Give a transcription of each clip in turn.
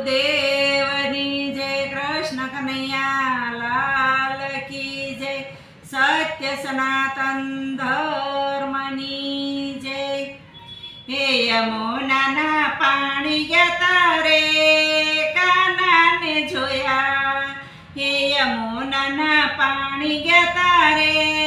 ગુરુદેવની જય, કૃષ્ણ કનૈયા, લાલ કી જય, સત્ય સનાતન ધર્મની જય. હે યમુનાના પાણી ગયા તારે, કાનાને જોયા. હે યમુનાના પાણી ગયા તારે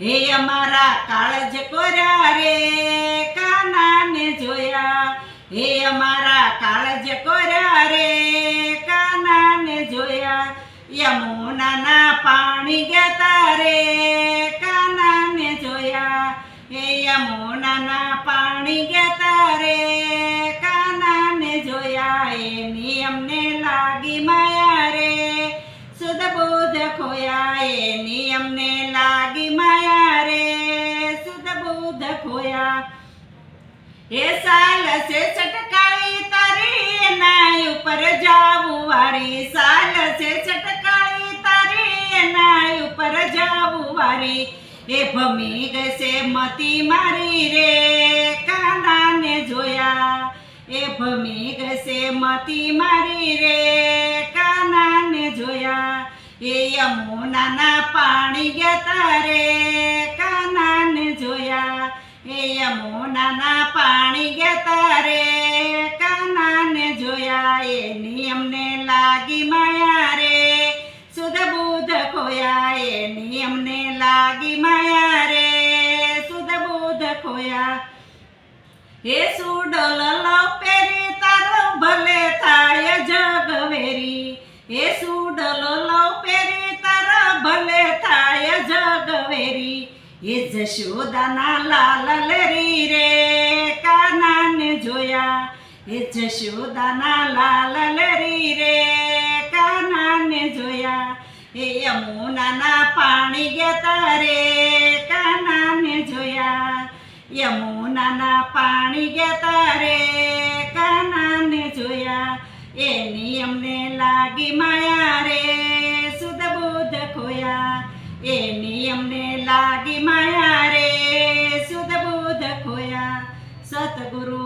હે અમારા કાળજ કોરા રે, કાનાને જોયા. હે અમારા કાળજ કોરા રે, કાનાને જોયા. યમુનાના પાણી ગયા રે, કાનાને જોયા. હે યમુનાના પાણી ગયા રે, કાનાને જોયા. એ નિયમને લાગી માયા રે સુધ બુધ ખોયા. એ નિયમને બુધ ખોયા એ સાલ સે છટકાઈ તારી નાય ઉપર જાવું વારી સાલ સે છટકાઈ તારી નાય ઉપર જાવું વારી એ ભમી ગશે મતી મારી રે કાનાને જોયા. એ ભમી ગશે મતી મારી રે કાનાને જોયા. એ યમુનાના પાણી ગયા તારે. નિયમને લાગી માયા રે. સુધ બુધ ખોયા. હે સુડલ પેરી, તારો ભલે થાય જગવેરી હે સુડલ પેરી, તારો ભલે થાય જગવેરી એ જશોદાના લાલ લેરી રે, કાનાને જોયા. એ જશોદાના લાલ લેરી રે યમુનાના પાણી ગયા તારે કાનાને જોયા. યમુનાના પાણી ગયા તારે કાનાને જોયા. એની અમને લાગી માયા રે સુધ બુધ ખોયા. એની અમને લાગી માયા રે સુધ બુધ ખોયા. સતગુરુ